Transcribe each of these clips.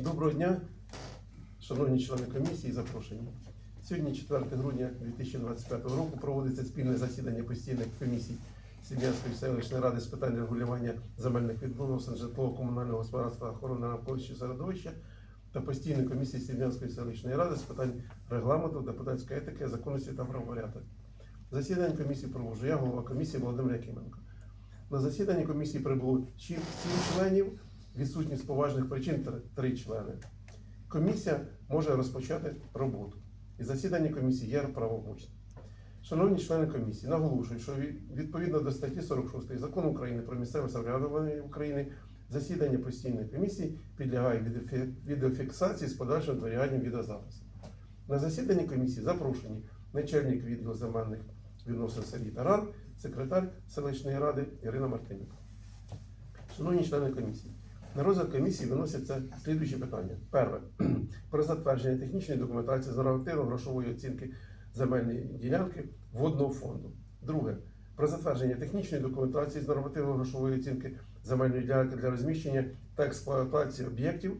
Доброго дня, шановні члени комісії, запрошені. Сьогодні, 4 грудня 2025 року, проводиться спільне засідання постійних комісій Сім'янської селищної ради з питань регулювання земельних відносин, житлово-комунального господарства, охорони навколишнього середовища та постійної комісії Сім'янської селищної ради з питань регламенту, депутатської етики, законності та правопорядок. Засідання комісії проводжу я, голова комісії Володимир Якименко. На засіданні комісії прибуло 7 членів, відсутні з поважних причин 3 члени. Комісія може розпочати роботу. І засідання комісії є правомочним. Шановні члени комісії, наголошую, що відповідно до статті 46 закону України про місцеве самоврядування України засідання постійної комісії підлягає відеофіксації з подальшим зберіганням відеозапису. На засіданні комісії запрошені начальник відділу земельних відносин Сергій Таран, секретар селищної ради Ірина Мартинюк. Шановні члени комісії, на розгляд комісії виносяться слідуючі питання. Перше. Про затвердження технічної документації з нормативно-грошової оцінки земельної ділянки водного фонду. Друге. Про затвердження технічної документації з нормативно-грошової оцінки земельної ділянки для розміщення та експлуатації об'єктів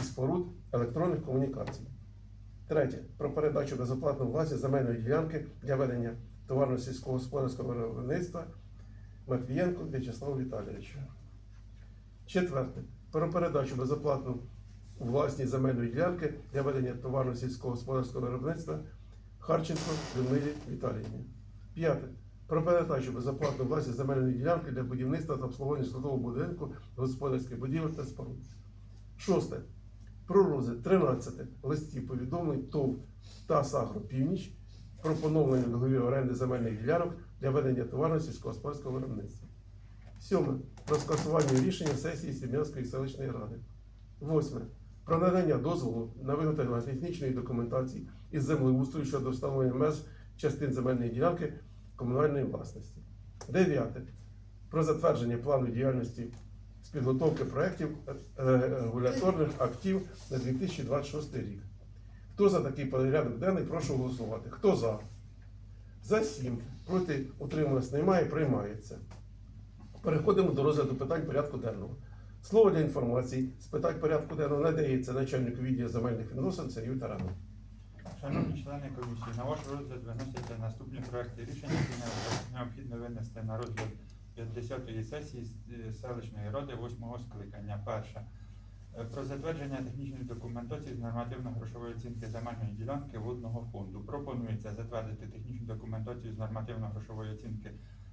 і споруд електронних комунікацій. Третє. Про передачу безоплатно власність земельної ділянки для ведення товарно сільськогосподарського виробництва Матвієнку В'ячеславу Віталійовичу. Четверте. Про передачу безоплатну у власність земельної ділянки для ведення товарно сільськогосподарського виробництва Харченко Людмилі Віталіївні. П'яте. Про передачу безоплатну власність земельної ділянки для будівництва та обслуговування житлового будинку, господарських будівель та споруд. Шосте. Про розгляд 13 листів повідомлень ТОВ та Сагро Північ про поновлення договорів оренди земельних ділянок для ведення товарно сільськогосподарського виробництва. Сьоме. Про скасування рішення сесії Сім'янської селищної ради. Восьме. Про надання дозволу на виготовлення технічної документації із землеустрою щодо встановлення меж частин земельної ділянки комунальної власності. Дев'яте. Про затвердження плану діяльності з підготовки проєктів е, регуляторних актів на 2026 рік. Хто за такий порядок денний, прошу голосувати. Хто за? За сім. Проти утрималось немає, приймається. Переходимо до розгляду питань порядку денного. Слово для інформації з питань порядку денного надається начальнику відділу земельних відносин Сергію Тарану. Шановні члени комісії, на ваш розгляд виносяться наступні проекти рішень, які необхідно винести на розгляд 50-ї сесії селищної ради 8-го скликання. Перше. Е, Про затвердження технічної документації з нормативно-грошової оцінки земельної ділянки водного фонду. Пропонується затвердити технічну документацію з нормативно-грошової оцінки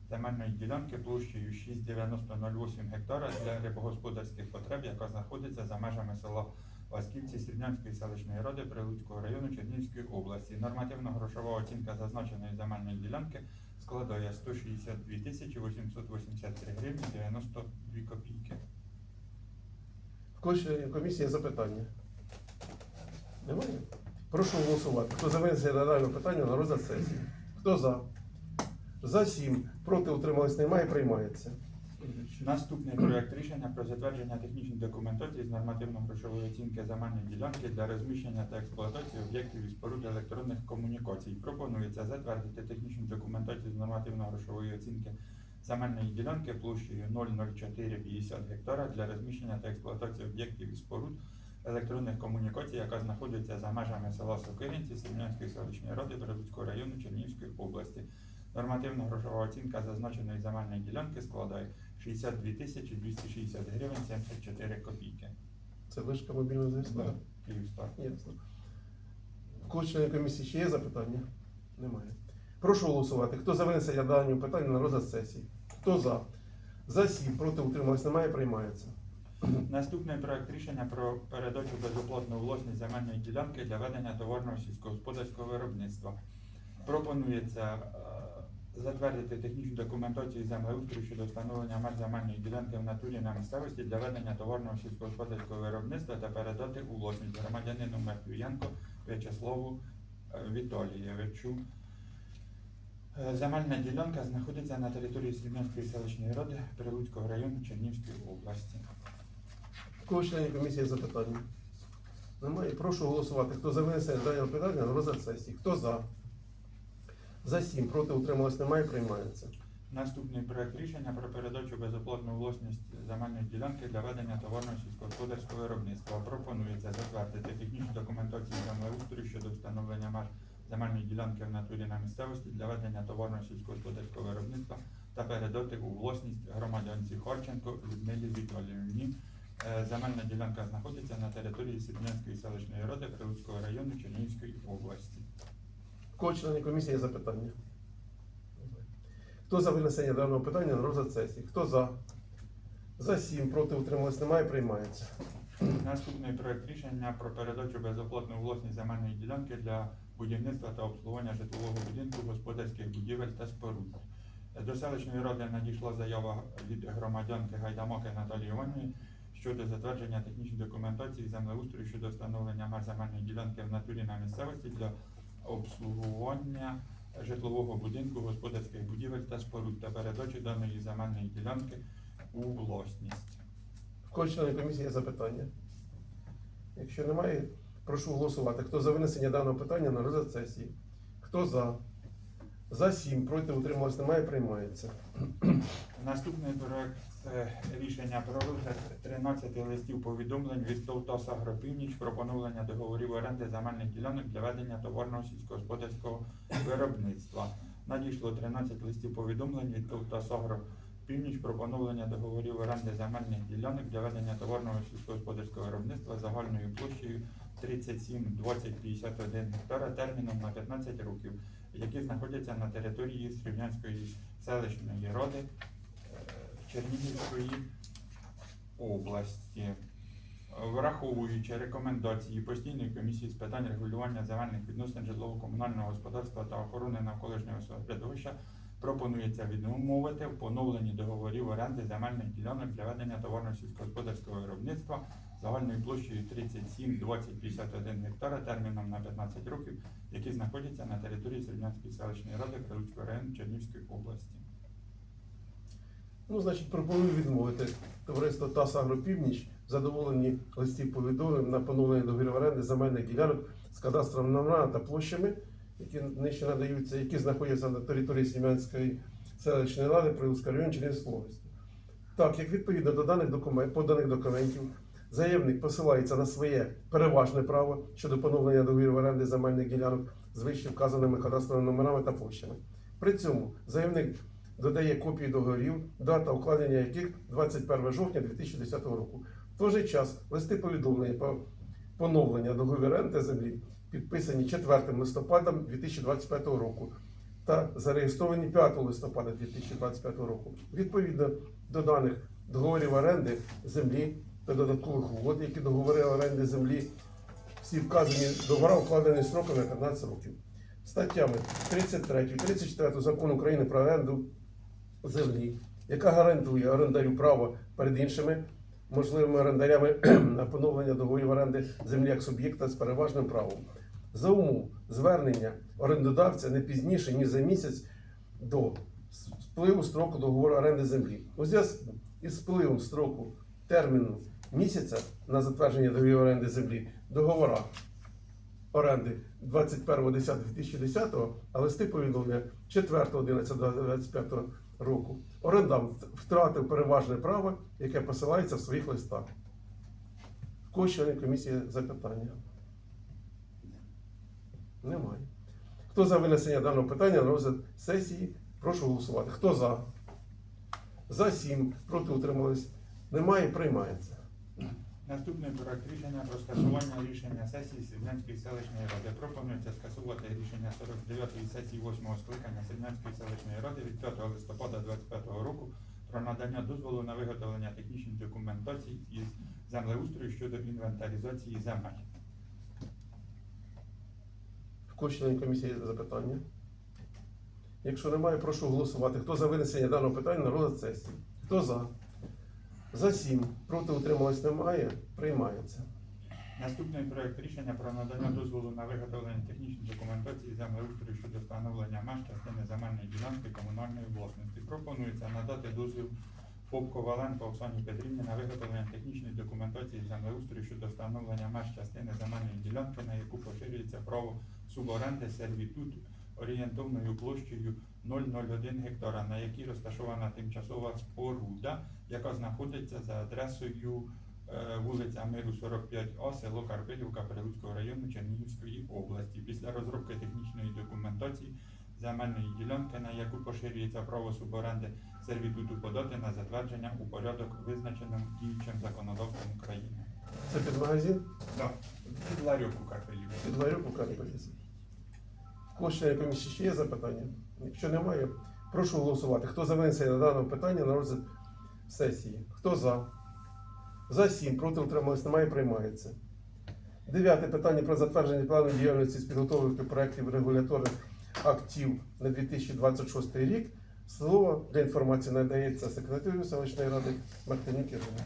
земельної ділянки площею 69008 гектара для рибогосподарських потреб, яка знаходиться за межами села Васьківці Срібнянської селищної ради Прилуцького району Чернігівської області. Нормативно-грошова оцінка зазначеної земельної ділянки складає 162 тисячі 883 гривні 92 копійки. В комісії запитання? Немає? Прошу голосувати. Хто за винесення даного питання на розгляд сесії? Хто за? За сім. Проти утримались немає, приймається. Наступний проект рішення про затвердження технічної документації з нормативно-грошової оцінки земельної ділянки для розміщення та експлуатації об'єктів і споруд електронних комунікацій. Пропонується затвердити технічну документацію з нормативно-грошової оцінки земельної ділянки площею 00450 гектара для розміщення та експлуатації об'єктів і споруд електронних комунікацій, яка знаходиться за межами села Сокиринці Сім'янської селищної ради Березуцького району Чернігівської області. Нормативна грошова оцінка зазначеної земельної ділянки складає 62 тисячі 260 гривень 74 копійки. Це вишка мобільного зв'язку? Київстар. Ясно. В когось комісії ще є запитання? Немає. Прошу голосувати. Хто за винесення даного питання на розгляд сесії? Хто за? За сім. Проти утримались немає, приймається. Наступний проект рішення про передачу безоплатної власність земельної ділянки для ведення товарного сільськогосподарського виробництва. Пропонується е, затвердити технічну документацію землеустрою щодо встановлення меж земельної ділянки в натурі на місцевості для ведення товарного сільськогосподарського виробництва та передати у власність громадянину Матвієнко В'ячеславу е, Віталійовичу. Е, Земельна ділянка знаходиться на території Срібнянської селищної ради Прилуцького району Чернігівської області. Членів комісії запитання? Немає. Прошу голосувати. Хто за винесення даного питання на розгляд сесії? Хто за? За сім. Проти утрималось немає, приймається. Наступний проект рішення про передачу безоплатну власність земельної ділянки для ведення товарного сільськогосподарського виробництва. Пропонується затвердити технічну документацію землеустрою щодо встановлення меж земельної ділянки в натурі на місцевості для ведення товарного сільськогосподарського виробництва та передати у власність громадянці Харченко Людмилі Віталіївні. Е, Земельна ділянка знаходиться на території Сіднянської селищної ради Прилуцького району Чернігівської області. Кого члени комісії є запитання? Хто за винесення даного питання на розгляд сесії? Хто за? За сім, проти утрималось немає, приймається. Наступний проект рішення про передачу безоплатної власність земельної ділянки для будівництва та обслуговування житлового будинку, господарських будівель та споруд. До селищної ради надійшла заява від громадянки Гайдамаки Наталії Іванівни щодо затвердження технічної документації землеустрою щодо встановлення земельної ділянки в натурі на місцевості для обслуговування житлового будинку, господарських будівель та споруд та передачі даної земельної ділянки у власність. В кого члени комісії є запитання? Якщо немає, прошу голосувати. Хто за винесення даного питання на розгляд сесії? Хто за? За сім, проти утрималось немає, приймається. Наступний проект рішення про розгляд 13 листів повідомлень від Толтос Агропівніч про поновлення договорів оренди земельних ділянок для ведення товарного сільськогосподарського виробництва. Надійшло 13 листів повідомлень від Толтос Агропівніч про поновлення договорів оренди земельних ділянок для ведення товарного сільськогосподарського виробництва загальною площею 37 20 51 гектара терміном на 15 років, які знаходяться на території Срівнянської селищної ради е, Чернігівської області. Враховуючи рекомендації постійної комісії з питань регулювання земельних відносин житлово-комунального господарства та охорони навколишнього середовища, пропонується відмовити в поновленні договорів оренди земельних ділянок для ведення товарно сільськогосподарського виробництва загальною площею 37 20 51 гектара терміном на 15 років, які знаходяться на території Середнянської селищної ради Крилуцького району Чернігівської області. Ну, значить, пропоную відмовити товариство ТАС Агропівніч в задоволенні листів повідомлень на поновлення договорів оренди земельних ділянок з кадастровими номерами та площами, які нижче надаються, які знаходяться на території Сім'янської селищної ради Прилуцького району Чернігівської області. Так, як відповідно до даних документів, поданих документів, заявник посилається на своє переважне право щодо поновлення договорів оренди земельних ділянок з вище вказаними кадастровими номерами та площами. При цьому заявник додає копії договорів, дата укладення яких 21 жовтня 2010 року. В той же час листи повідомлення про поновлення договорів оренди землі підписані 4 листопада 2025 року та зареєстровані 5 листопада 2025 року. Відповідно до даних договорів оренди землі та додаткових угод, які договори оренди землі, всі вказані договори укладені строком на 15 років. Статтями 33 34 закону України про оренду землі, яка гарантує орендарю право перед іншими можливими орендарями на поновлення договорів оренди землі як суб'єкта з переважним правом. За умов звернення орендодавця не пізніше, ніж за місяць до спливу строку договору оренди землі. У зв'язку із спливом строку терміну місяця на затвердження договорів оренди землі договора оренди 21.10.2010, а листи повідомлення 4.11.25 року. Орендар втратив переважне право, яке посилається в своїх листах. В кого членів комісії запитання? Немає. Хто за винесення даного питання на розгляд сесії? Прошу голосувати. Хто за? За 7. Проти утримались. Немає. Приймається. Наступний проект рішення про скасування рішення сесії Срібнянської селищної ради. Пропонується скасувати рішення 49-ї сесії 8-го скликання Срібнянської селищної ради від 5 листопада 2025 року про надання дозволу на виготовлення технічної документації із землеустрою щодо інвентаризації земель. В членів комісії запитання? Якщо немає, прошу голосувати. Хто за винесення даного питання на розгляд сесії? Хто за? За 7. Проти утрималось немає. Приймається. Наступний проект рішення про надання дозволу на виготовлення технічної документації землеустрою щодо встановлення меж частини земельної ділянки комунальної власності. Пропонується надати дозвіл ФОП Коваленко Оксані Петрівні на виготовлення технічної документації землеустрою щодо встановлення меж частини земельної ділянки, на яку поширюється право суборенди сервітут орієнтовною площею 001 гектара, на якій розташована тимчасова споруда, яка знаходиться за адресою е, вулиця Миру 45А, село Карпилівка Прилуцького району Чернігівської області. Після розробки технічної документації земельної ділянки, на яку поширюється право суборенди сервітуту подати на затвердження у порядок, визначеним діючим законодавством України. Це під магазин, Так, під ларьок у Карпилівці. під ларьок у Карпелісі. В когось комісії ще є запитання? Якщо немає, прошу голосувати. Хто за винесення даного питання на розгляд сесії? Хто за? За 7, проти утримались, немає, приймається. Дев'яте питання про затвердження плану діяльності з підготовки проєктів регуляторних актів на 2026 рік. Слово для інформації надається секретарю селищної ради Мартинюк Ірина.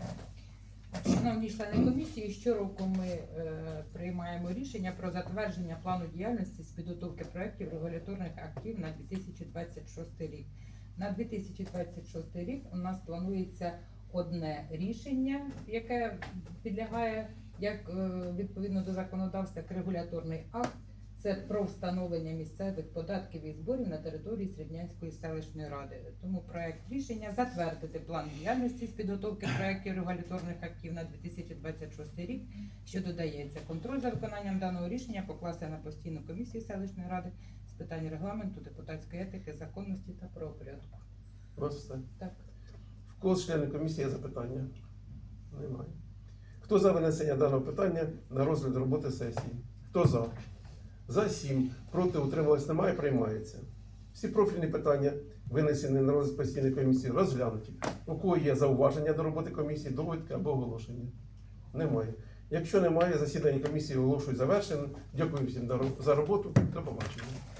Шановні члени комісії, щороку ми е, приймаємо рішення про затвердження плану діяльності з підготовки проєктів регуляторних актів на 2026 рік. На 2026 рік у нас планується одне рішення, яке підлягає як е, відповідно до законодавства як регуляторний акт. Це про встановлення місцевих податків і зборів на території Срібнянської селищної ради. Тому проект рішення затвердити план діяльності з підготовки проєктів регуляторних актів на 2026 рік, що додається контроль за виконанням даного рішення покласти на постійну комісію селищної ради з питань регламенту, депутатської етики, законності та правопорядку. Все. Так. В кого з членів комісії є запитання? Немає. Хто за винесення даного питання на розгляд роботи сесії? Хто за? За 7. Проти утримались немає, приймається. Всі профільні питання, винесені на розгляд постійної комісії, розглянуті. У кого є зауваження до роботи комісії, довідки або оголошення? Немає. Якщо немає, засідання комісії оголошую завершеним. Дякую всім за роботу. До побачення.